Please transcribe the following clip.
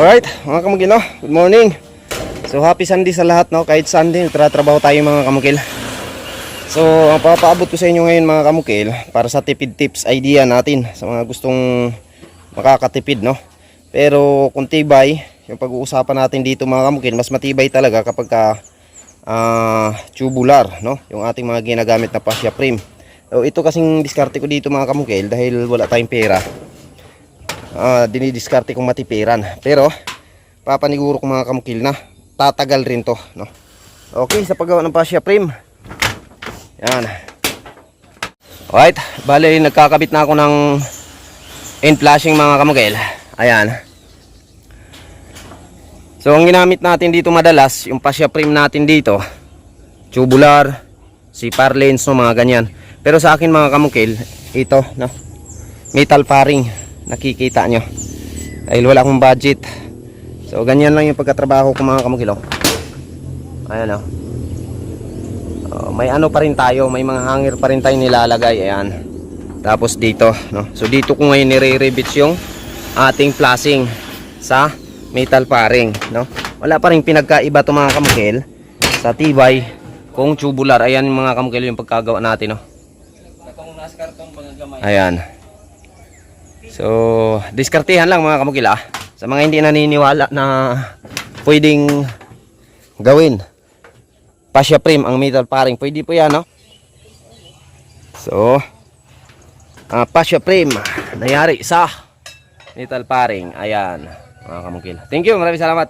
Alright, mga kamukil, no? Good morning. So, happy Sunday sa lahat, no? Kahit Sunday, nagtratrabaho tayo mga kamukil. So, ang papaabot ko sa inyo ngayon mga kamukil, para sa tipid tips idea natin sa mga gustong makakatipid, no? Pero kung tibay, yung pag-uusapan natin dito mga kamukil, mas matibay talaga kapag ka ah, tubular, no? Yung ating mga ginagamit na fascia frame. So, ito kasing diskarte ko dito mga kamukil dahil wala tayong pera ah dinidiskarte kong matipiran. Pero, papaniguro ko mga kamukil na tatagal rin to. No? Okay, sa paggawa ng fascia frame. Yan. Alright, bale nagkakabit na ako ng end flashing mga kamukil. Ayan. So, ang ginamit natin dito madalas, yung fascia frame natin dito, tubular, si lens, no, mga ganyan. Pero sa akin mga kamukil, ito, no, metal paring nakikita nyo. Dahil wala akong budget. So ganyan lang yung pagkatrabaho ko mga kamukilo ayan o Oh, may ano pa rin tayo may mga hanger pa rin tayo nilalagay ayan. Tapos dito no? so dito ko ngayon nire-rebits yung ating flashing sa metal paring no? wala pa rin pinagkaiba to mga kamukil sa tibay kung tubular. Ayan mga kamukil yung pagkagawa natin no? ayan So, diskartehan lang mga kamukila. Sa mga hindi naniniwala na pwedeng gawin. Fascia frame ang metal paring. Pwede po yan, no? So, uh, fascia frame nangyari sa metal paring. Ayan, mga kamukila. Thank you, maraming salamat.